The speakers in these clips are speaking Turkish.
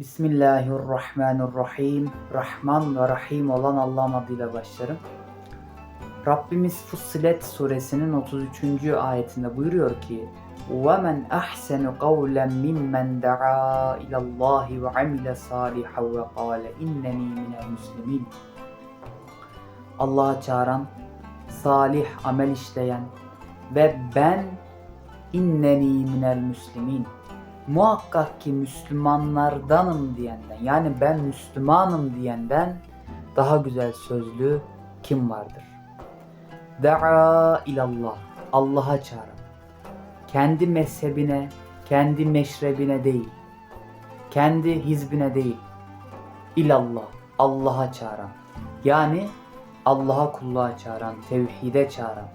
Bismillahirrahmanirrahim. Rahman ve Rahim olan Allah'ın adıyla başlarım. Rabbimiz Fussilet suresinin 33. ayetinde buyuruyor ki وَمَنْ أَحْسَنُ قَوْلًا مِمَّنْ دَعَا إِلَى اللّٰهِ وَعَمِلَ صَالِحًا وَقَالَ إِنَّنِي مِنَ الْمُسْلِمِينَ Allah'a çağıran, salih amel işleyen ve ben inneni minel müslimin muhakkak ki Müslümanlardanım diyenden yani ben Müslümanım diyenden daha güzel sözlü kim vardır? Da'a ilallah Allah'a çağıran kendi mezhebine, kendi meşrebine değil, kendi hizbine değil, ilallah Allah'a çağıran yani Allah'a kulluğa çağıran, tevhide çağıran,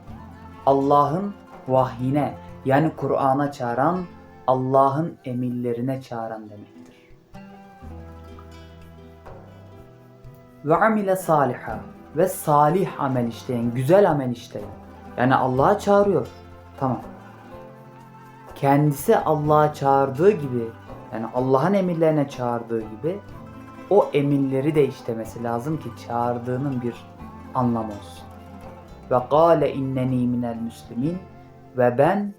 Allah'ın vahyine yani Kur'an'a çağıran, Allah'ın emirlerine çağıran demektir. Ve amile saliha ve salih amel işleyen, güzel amel işleyen. Yani Allah'a çağırıyor. Tamam. Kendisi Allah'a çağırdığı gibi yani Allah'ın emirlerine çağırdığı gibi o emirleri de işlemesi lazım ki çağırdığının bir anlamı olsun. Ve gâle inneni minel müslimin ve ben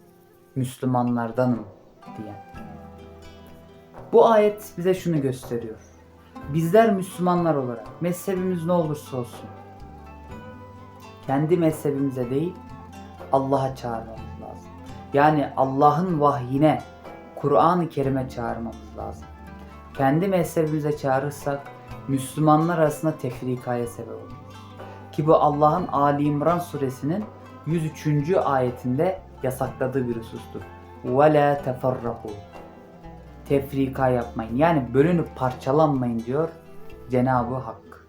Müslümanlardanım diyen. Bu ayet bize şunu gösteriyor. Bizler Müslümanlar olarak mezhebimiz ne olursa olsun kendi mezhebimize değil Allah'a çağırmamız lazım. Yani Allah'ın vahyine, Kur'an-ı Kerim'e çağırmamız lazım. Kendi mezhebimize çağırırsak Müslümanlar arasında tefrikaya sebep olur. Ki bu Allah'ın Ali İmran suresinin 103. ayetinde yasakladığı bir husustur ve la teferraku. Tefrika yapmayın. Yani bölünüp parçalanmayın diyor Cenab-ı Hak.